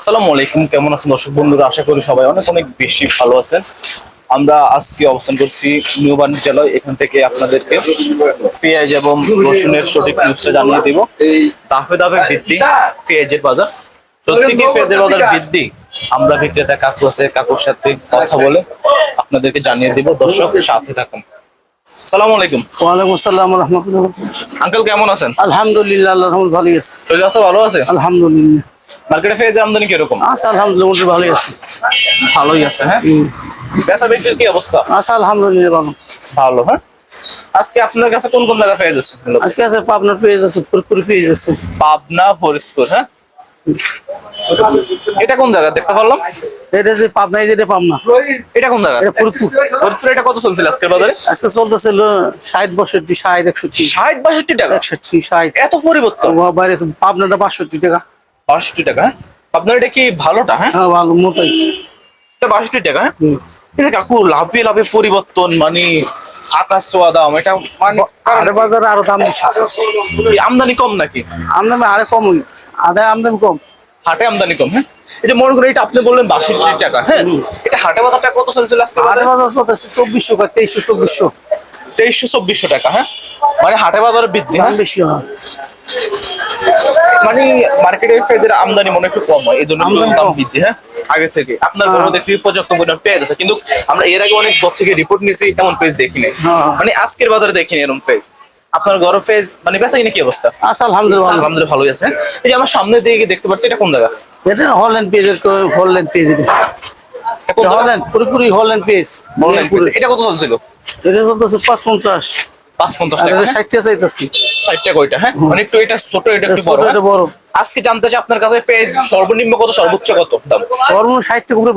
আসসালামু আলাইকুম কেমন আছেন দর্শক বন্ধুরা? আশা করি সবাই অনেক অনেক বেশি ভালো আছেন। আমরা আজকে অবস্থান করছি নিউ জেলায় এখান থেকে আপনাদেরকে পেঁয়াজ এবং রসুনের সঠিক নিউজটা জানিয়ে দিব। দাফে দাফে বৃদ্ধি পেঁয়াজের বাজার। সত্যি কি পেঁয়াজের বাজার বৃদ্ধি? আমরা বিক্রেতা কাকু আছে কাকুর সাথে কথা বলে আপনাদেরকে জানিয়ে দিব। দর্শক সাথে থাকুন। সালাম আলাইকুম। ওয়ালাইকুম আসসালাম রহমতুল্লাহ। আঙ্কেল কেমন আছেন? আলহামদুলিল্লাহ আল্লাহ আছে। ভালো আছে? আলহামদুলিল্লাহ। মার্কেটে পেঁয়াজের আমদানি কীরকম? আচ্ছা আলহামদুলিল্লাহ ভালোই আছে। ভালোই আছে হ্যাঁ? বেচা বিক্রির কি অবস্থা? আচ্ছা আলহামদুলিল্লাহ ভালো। ভালো হ্যাঁ? আজকে আপনার কাছে কোন কোন জায়গা যাচ্ছে আজকে আছে পাবনার পেঁয়াজ আছে পেঁয়াজ আছে পাবনা ফরিদপুর হ্যাঁ? এটা কোন জায়গা? দেখতে পারলাম। এটা যে পাবনায় যেটা পাবনা। এটা কোন জায়গা? এটা ফরিদপুর। ফরিদপুর এটা কত চলছিল আজকের বাজারে? আজকে চলতেছিল ষাট বাষট্টি ষাট একষট্টি। ষাট বাষট্টি টাকা? একষট্টি ষাট। এত পরিবর্তন? বাইরে পাবনাটা বাষট্টি টাকা। বাষট্টি টাকা। হ্যাঁ আপনার এটা কি ভালোটা হ্যাঁ? হ্যাঁ ভালো মোটাই। এটা বাষট্টি টাকা হ্যাঁ। এটা কাকু লাভে লাভে পরিবর্তন মানে আকাশ ছোঁয়া দাম এটা মানে আরে বাজারে আরও দাম আমদানি কম নাকি? আমদানি আরে কম আদায় আমদানি কম। হাটে আমদানি কম হ্যাঁ? এই যে মনে করেন এটা আপনি বললেন বাষট্টি টাকা হ্যাঁ? এটা হাটে বাজারটা কত চলছিল আজকে আরে বাজার? চলতেছে চব্বিশশো তেইশশো চব্বিশশো। তেইশশো চব্বিশশো টাকা হ্যাঁ? মানে হাটে বাজারে বৃদ্ধি হ্যাঁ? বেশি হয়। মানে মার্কেটের পেঁয়াজের আমদানি মনে একটু কম হয় এই জন্য দাম বৃদ্ধি হ্যাঁ? আগে থেকে। আপনার হ্যাঁ। ঘরে দেখছি পর্যাপ্ত পরিমাণ পেঁয়াজ আছে কিন্তু আমরা এর আগে অনেক বছর থেকে রিপোর্ট নিয়েছি এমন পেজ দেখিনি। হ্যাঁ। মানে আজকের বাজারে দেখিনি এরকম পেজ আপনার ঘর পেজ মানে বেচা কিনা কি অবস্থা? আচ্ছা আলহামদুলিল্লাহ। আলহামদুলিল্লাহ ভালোই আছে এই যে আমার সামনে দিকে দেখতে পাচ্ছি এটা কোন জায়গা? এটা হল্যান্ড পেজ হল্যান্ড পেজ এটা। হল্যান্ড পুরোপুরি হল্যান্ড পেজ page। এটা কত চলছিল? এটা চলতেছে পঞ্চাশ। পাঁচ পঞ্চাশ টাকা এটা ষাটটা চাইতেছি। কয়টা হ্যাঁ? মানে একটু এটা ছোট এটা একটু বড় হ্যাঁ? এটা বড়। আজকে জানতে চাই আপনার কাছে পেজ সর্বনিম্ন কত সর্বোচ্চ কত দাম? সর্বনিম্ন ষাট থেকে উপরে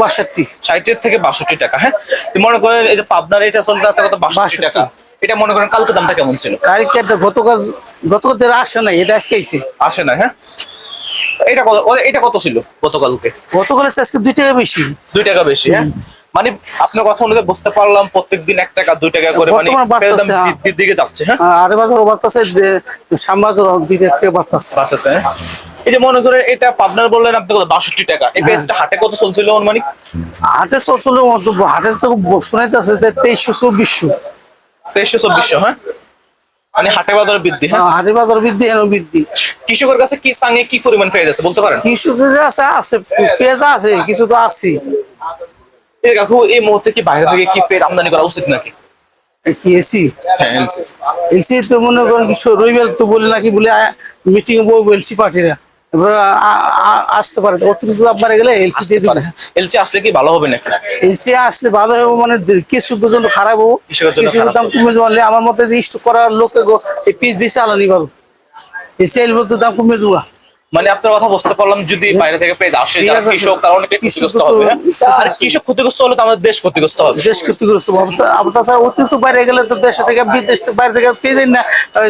টাকা হ্যাঁ? মনে করেন এই যে পাবনার এটা চলতে আছে কত 62 টাকা। এটা মনে করেন কালকে দামটা কেমন ছিল? কালকে গতকাল গতকাল আসে নাই এটা আজকে আইছে। আসে না হ্যাঁ? এটা কত এটা কত ছিল গতকালকে? গতকাল আজকে দুই টাকা বেশি। দুই টাকা বেশি হ্যাঁ? মানে আপনার কথা অনুযায়ী বুঝতে পারলাম প্রত্যেকদিন এক টাকা দুই টাকা করে মানে হ্যাঁ। বৃদ্ধির দিকে যাচ্ছে হ্যাঁ? আরে বাজার বাড়তেছে শ্যামবাজার বাড়তেছে। বাড়তেছে হ্যাঁ? এই যে মনে করেন এটা পাবনার বললেন আপনি কত বাষট্টি টাকা। এই পেঁয়াজটা হাটে কত চলছিল মানে হাটে চলছিল হাটে তো শোনাইতেছে তেইশশো চব্বিশশো। তেইশশো চব্বিশশো হ্যাঁ? মানে হাটে বাজার বৃদ্ধি হ্যাঁ? হাটে বাজার বৃদ্ধি এনে বৃদ্ধি। কৃষকের কাছে কি সাঙ্গে কি পরিমাণ পেঁয়াজ আছে বলতে পারেন? কৃষকের আছে আছে পেঁয়াজ আছে কিছু তো আছে এই কাকু এই মুহূর্তে কি বাইরে থেকে কি পেঁয়াজ আমদানি করা উচিত নাকি? এসি হ্যাঁ। এলসি। তো মনে করেন রবিবার তো বলে নাকি বলে মিটিং বলব এলসি পার্টিরা আসতে পারে। অতিরিক্ত লাভ বাড়ে গেলে এলসি দিয়ে দিবে। এলসি আসলে কি ভালো হবে নাকি? এলসি আসলে ভালো হবে মানে কৃষকের জন্য খারাপ হব। কৃষকের দাম কমে যাবে আমার মতে যে স্টক করার লোকে এই পিস বেশি আলানি ভালো এসি এলবো তো দাম কমে যাওয়া মানে আপনার কথা বুঝতে পারলাম যদি বাইরে থেকে পেঁয়াজ আসে যারা কৃষক তারা অনেকে ক্ষতিগ্রস্ত হবে হ্যাঁ? আর কৃষক ক্ষতিগ্রস্ত হলে তো আমাদের দেশ ক্ষতিগ্রস্ত হবে। দেশ ক্ষতিগ্রস্ত হবে। তা- আবার তাছাড়া অতিরিক্ত বাইরে গেলে তো দেশ থেকে বিদেশ থেকে বাইরে থেকে পেয়ে যায় না।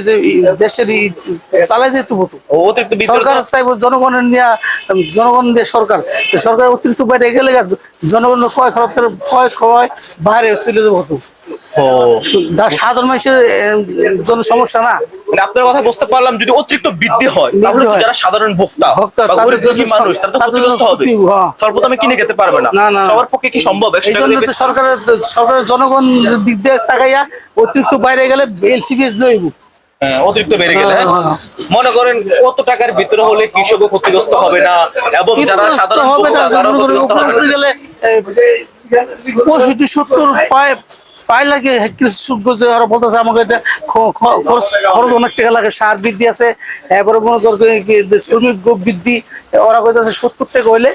যে দেশের চালাই যেত হতো অতিরিক্ত সরকার চাইব জনগণের নিয়ে জনগণ দিয়ে সরকার। সরকার অতিরিক্ত বাইরে গেলে জনগণের ক্ষয় খরচ করে ক্ষয় ক্ষয় বাইরে চলে যাব হতো ও। সাধারণ মানুষের জন্য সমস্যা না। মানে আপনার কথা বুঝতে পারলাম যদি অতিরিক্ত বৃদ্ধি হয় তাহলে যারা সাধারণ ভোক্তা মানুষ তারা তো ক্ষতিগ্রস্ত হবে। ক্ষতি, হ্যাঁ। কিনে খেতে পারবে না। সবার পক্ষে কি সম্ভব? সরকারের সরকারের জনগণ দিক দিয়ে তাকাইয়া অতিরিক্ত বাইরে গেলে এলসিবিএস লইব হ্যাঁ, অতিরিক্ত বেড়ে গেলে হ্যাঁ? মনে করেন কত টাকার ভিতরে হলে কৃষকও ক্ষতিগ্রস্ত হবে না এবং যারা সাধারণ হবে না পঁয়ষট্টি সত্তর কৃষক যে ওরা বলতেছে আমাকে এটা খরচ অনেক টাকা লাগে সার বৃদ্ধি আছে এরপরে মনে কি যে শ্রমিক বৃদ্ধি ওরা কইতেছে সত্তর টাকা হইলে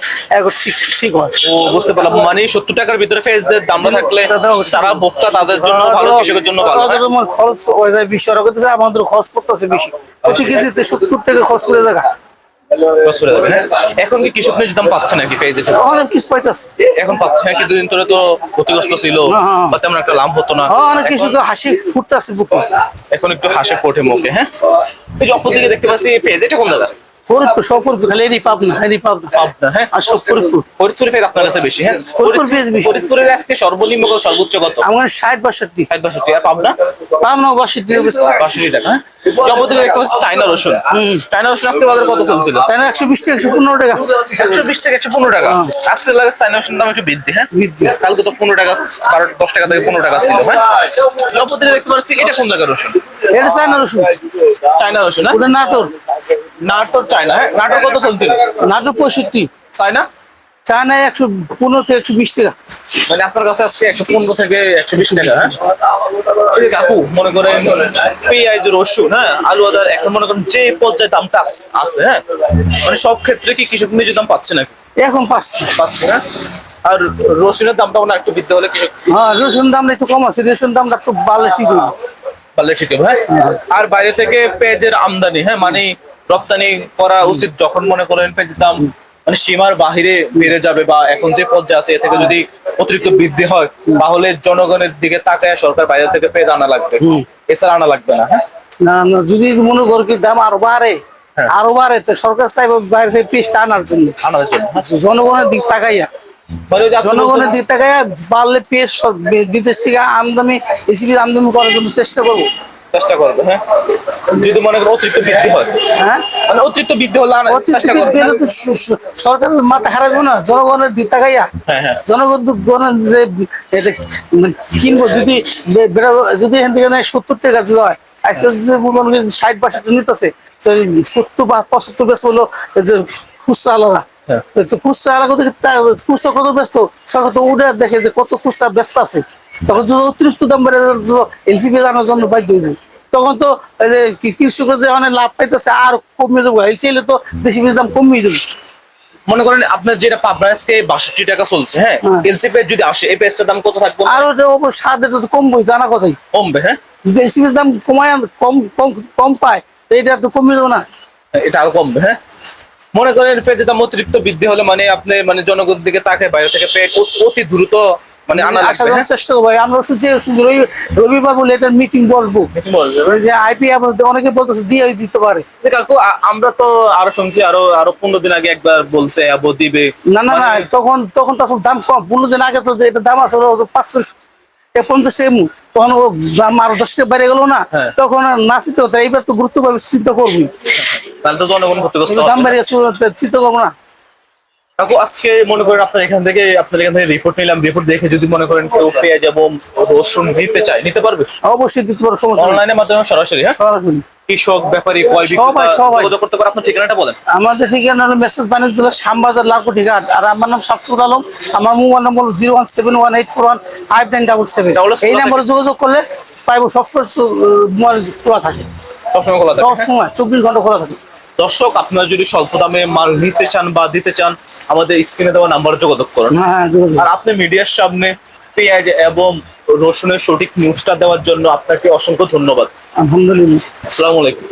ঠিক ঠিক হয়। ও বুঝতে পারলাম। মানে সত্তর টাকার ভিতরে ফেস দামটা থাকলে সারা ভোক্তা তাদের জন্য ভালো কৃষকের জন্য ভালো হ্যাঁ? খরচ হয়ে যায় বেশি। ওরা কইতেছে আমাদের খরচ করতেছে বেশি। প্রতি কেজিতে সত্তর টাকা খরচ করে জায়গা করে যাবে, হ্যাঁ? এখন কি কৃষক নিজ দাম পাচ্ছে নাকি পেঁয়াজের অনেক কিছু পাইতেছে। এখন পাচ্ছে নাকি কিছুদিন ধরে তো ক্ষতিগ্রস্ত ছিল হ্যাঁ, হ্যাঁ। বা তেমন একটা লাভ হতো না। অনেক কিছু তো হাসি ফুটতেছে বুকে এখন একটু হাসে ফোটে মুখে হ্যাঁ? এই যে অপর দিকে দেখতে পাচ্ছি পেঁয়াজ এটা কোন জায়গা ফরিদপুর সব ফরিদপুর খালি এরই পাবনা এরই পাবনা। পাবনা হ্যাঁ? আর সব ফরিদপুর পেঁয়াজ আপনার কাছে বেশি হ্যাঁ? ফরিদপুর পেঁয়াজ বেশি। ফরিদপুরের আজকে সর্বনিম্ন কত সর্বোচ্চ কত? আমার ষাট বাষট্টি। ষাট বাষট্টি। আর পাবনা? পাবনা বাষট্টি বাষট্টি। টাকা হ্যাঁ? দেখতে পাচ্ছি চাইনা রসুন। চাইনা রসুন আজকে বাজারে কত চলছিল? না একশো বিশ টাকা একশো পনেরো টাকা। একশো বিশ থেকে একশো পনেরো টাকা। আজকে লাগে চাইনা রসুন দাম একটু বৃদ্ধি হ্যাঁ? বৃদ্ধি। কালকে তো পনেরো টাকা বারো দশ টাকা থেকে পনেরো টাকা ছিল হ্যাঁ? দেখতে পাচ্ছি এটা কোন জায়গার রসুন? এটা রসুন। চাইনা রসুন হ্যাঁ? ওটা নাটোর। নাটোর চাইনা হ্যাঁ? নাটোর কত চলছিল নাটোর পঁয়ষট্টি। চাইনা চায়না একশো পনেরো থেকে একশো বিশ টাকা। মানে আপনার কাছে আজকে একশো পনেরো থেকে একশো বিশ টাকা হ্যাঁ? কাকু মনে করেন পেঁয়াজ রসুন হ্যাঁ? আলু আদার এখন মনে করেন যে পর্যায়ে দামটা আছে হ্যাঁ? মানে সব ক্ষেত্রে কি কৃষক নিজের দাম পাচ্ছে নাকি? এখন পাঁচশো পাচ্ছে না আর রসুনের দামটা মনে হয় একটু বৃদ্ধি হলে কৃষক হ্যাঁ রসুন দামটা একটু কম আছে রসুন দামটা একটু ভালো ঠিক হইবে পারলে ঠিক হবে হ্যাঁ। আর বাইরে থেকে পেঁয়াজের আমদানি হ্যাঁ? মানে রপ্তানি করা উচিত যখন মনে করেন দাম মানে সীমার বাহিরে বেড়ে যাবে বা এখন যে পর্যায়ে আছে এ থেকে যদি অতিরিক্ত বৃদ্ধি হয় তাহলে জনগণের দিকে তাকায় সরকার বাইরে থেকে পেঁয়াজ আনা লাগবে। এছাড়া আনা লাগবে না হ্যাঁ না না যদি মনে কর কি দাম আরও বাড়ে হ্যাঁ। আরও বাড়ে তো সরকার চাইবে বাইরে থেকে পিসটা আনার জন্য আনা হয়েছে হ্যাঁ। জনগণের দিক তাকাইয়া মানে জনগণের দিক তাকাইয়া বাড়লে সব বিদেশ থেকে আমদানি এসিবি আমদানি করার জন্য চেষ্টা করব চেষ্টা করবে হ্যাঁ? যদি মনে করেন অতিরিক্ত বৃদ্ধি হয়। হ্যাঁ? মানে অতিরিক্ত বৃদ্ধি হলে আনার চেষ্টা করবে দিলে তো স- স- সরকারের মাথা হারাবো না জনগণের দিক তাকাইয়া। হ্যাঁ হ্যাঁ। যে মানে কিনবো যদি যদি এখান থেকে সত্তর টাকা হয় আজকে যদি মনে করেন ষাট বাষট্টি নিতেছে তো সত্তর বা পঁচাত্তর বেশ হলো খুচরা আলাদা। হ্যাঁ। তো খুচরা আলাদা কত খুচরা কত ব্যস্ত? সরকার তো উঠে দেখে যে কত খুচরা ব্যস্ত আছে। তখন যদি অতিরিক্ত দাম বেড়ে এলসিপি জানার জন্য বাধ্য হইব। তখন তো কৃষকরা যে অনেক লাভ পাইতেছে আর কমে যাব। এলসি এলে তো দেশি বীজের দাম কমিয়ে যাবে। মনে করেন আপনার যেটা পাবনা আজকে বাষট্টি টাকা চলছে হ্যাঁ? হ্যাঁ। এলসি পেঁয়াজ যদি আসে এই পেঁয়াজটার দাম কত থাকবে? আর ওটা ওপর স্বাদ এটা তো কমবই জানা কথাই। কমবে হ্যাঁ? যদি এসিবির দাম কমায় কম কম কম পায় তো এটা তো কমে যাবে না। এটা আরও কমবে হ্যাঁ? মনে করেন পেঁয়াজের দাম অতিরিক্ত বৃদ্ধি হলে মানে আপনি মানে জনগণের দিকে তাকে বাইরে থেকে পেট অতি দ্রুত মানে আসা যাওয়ার? চেষ্টা করব আমরা যে রবিবার বলে এটা মিটিং বলব। যে আইপি অনেকে বলতেছে দিয়ে দিতে পারে। কাকু আমরা তো আরও শুনছি আরও আরও পনেরো দিন আগে একবার বলছে আবো দিবে। না না না মানে- তখন তখন তো আসলে দাম কম। পনেরো দিন আগে তো এটা দাম আসলে পাঁচশো পঞ্চাশ টাকা। তখন ও দাম আরও দশ টাকা বেড়ে গেল না। হ্যাঁ। তখন আর না চিন্তা এইবার তো গুরুত্ব পাবে চিন্তা করবি। তাহলে তো জনগণ। দাম বেড়ে চিন্তা করব না। কাকু আজকে মনে করেন আপনার এখান থেকে আপনার এখান থেকে রিপোর্ট নিলাম রিপোর্ট দেখে যদি মনে করেন কেউ পেঁয়াজ এবং রসুন নিতে চায় নিতে পারবে? অবশ্যই দিতে পারো সমস্যা অনলাইনের মাধ্যমে সরাসরি হ্যাঁ? সরাসরি। কৃষক ব্যাপারী কয় সবাই, সবাই। করতে পারে। আপনার ঠিকানাটা বলেন। আমাদের ঠিকানা হলো মেসেজ বাণিজ্য শ্যামবাজার লালকুটি ঠিকাট আর আমার নাম শামসুল আলম। আমার মোবাইল নম্বর zero one seven one eight four one five nine double seven. এই নাম্বারে যোগাযোগ করলে পাইবো। সবসময় মোবাইল খোলা থাকে। সবসময় খোলা থাকে হ্যাঁ? সবসময় চব্বিশ ঘণ্টা খোলা থাকে। দর্শক আপনারা যদি স্বল্প দামে মাল নিতে চান বা দিতে চান আমাদের স্ক্রিনে দেওয়া নাম্বার যোগাযোগ করুন। হ্যাঁ হ্যাঁ যোগাযোগ আর আপনি মিডিয়ার সামনে পেঁয়াজ এবং রসুনের সঠিক নিউজটা দেওয়ার জন্য আপনাকে অসংখ্য ধন্যবাদ। আলহামদুলিল্লাহ। আসসালামু আলাইকুম।